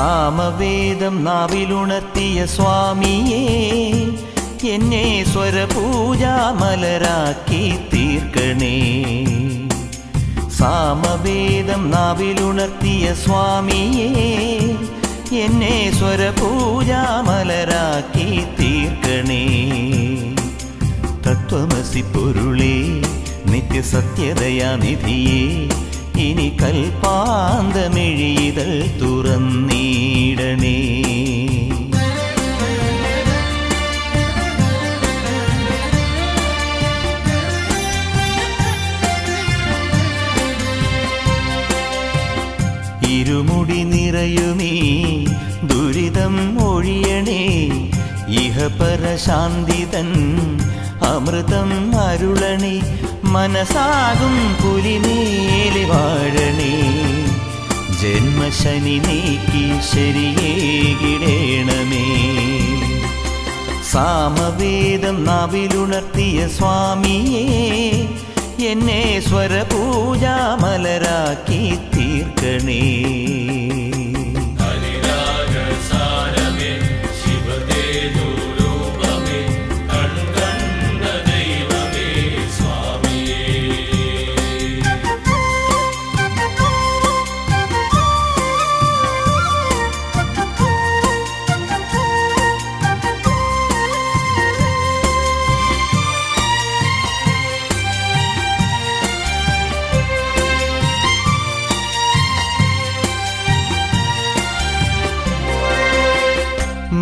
സാമവേദം നാവിലുണർത്തിയ സ്വാമിയേ എന്നെ സ്വരപൂജാമലരാക്കി തീർക്കണേ. സാമവേദം നാവിലുണർത്തിയ സ്വാമിയേ എന്നെ സ്വരപൂജാമലരാക്കി തീർക്കണേ. തത്വമസി പൊരുളേ നിത്യസത്യതയാനിധിയേ ഇനി കൽപ്പാന്തമിഴിതൾ തുറന്നീടണേ ഇരുമുടി നിറയുമേ ദുരിതം ഒഴിയണേ ഇഹപരശാന്തിതൻ അമൃതം അരുളണി മനസാകും പുലിമേലി വാഴണി ജന്മശനി നീക്കി ശരിയേകിടേണമേ. സാമവേദം നാവിലുണർത്തിയ സ്വാമിയേ എന്നെ സ്വരപൂജാമലരാക്കി തീർക്കണേ.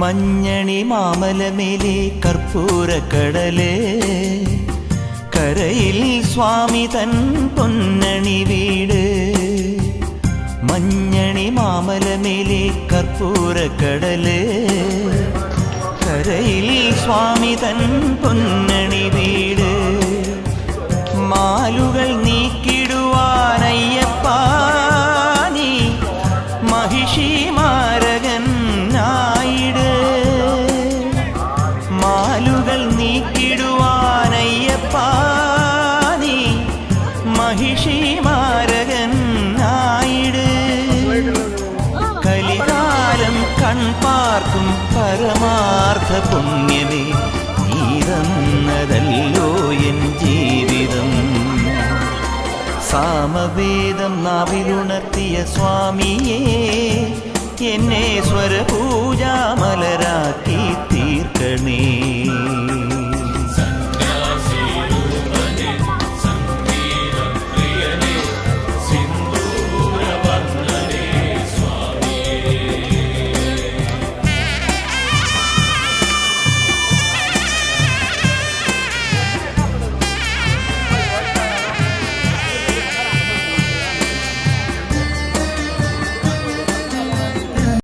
മഞ്ഞണി മാമലമേലെ കടലേ കരയിൽ സ്വാമി തൻ പൊന്നണി വീട്. മഞ്ഞണി മാമലമേലെ കടലേ കരയിൽ സ്വാമി തൻ പൊന്നണി വീട്. മാലുകൾ മഹിഷി മാരകൻ ആയിട്. കലികാലം കൺപാർക്കും പരമാർത്ഥ പുണ്യമേ നീതന്നതല്ലോ എൻ ജീവിതം. സാമവേദം നാവിലുണർത്തിയ സ്വാമിയേ എന്നെ സ്വരപൂജാമലരാക്കി തീർക്കണേ.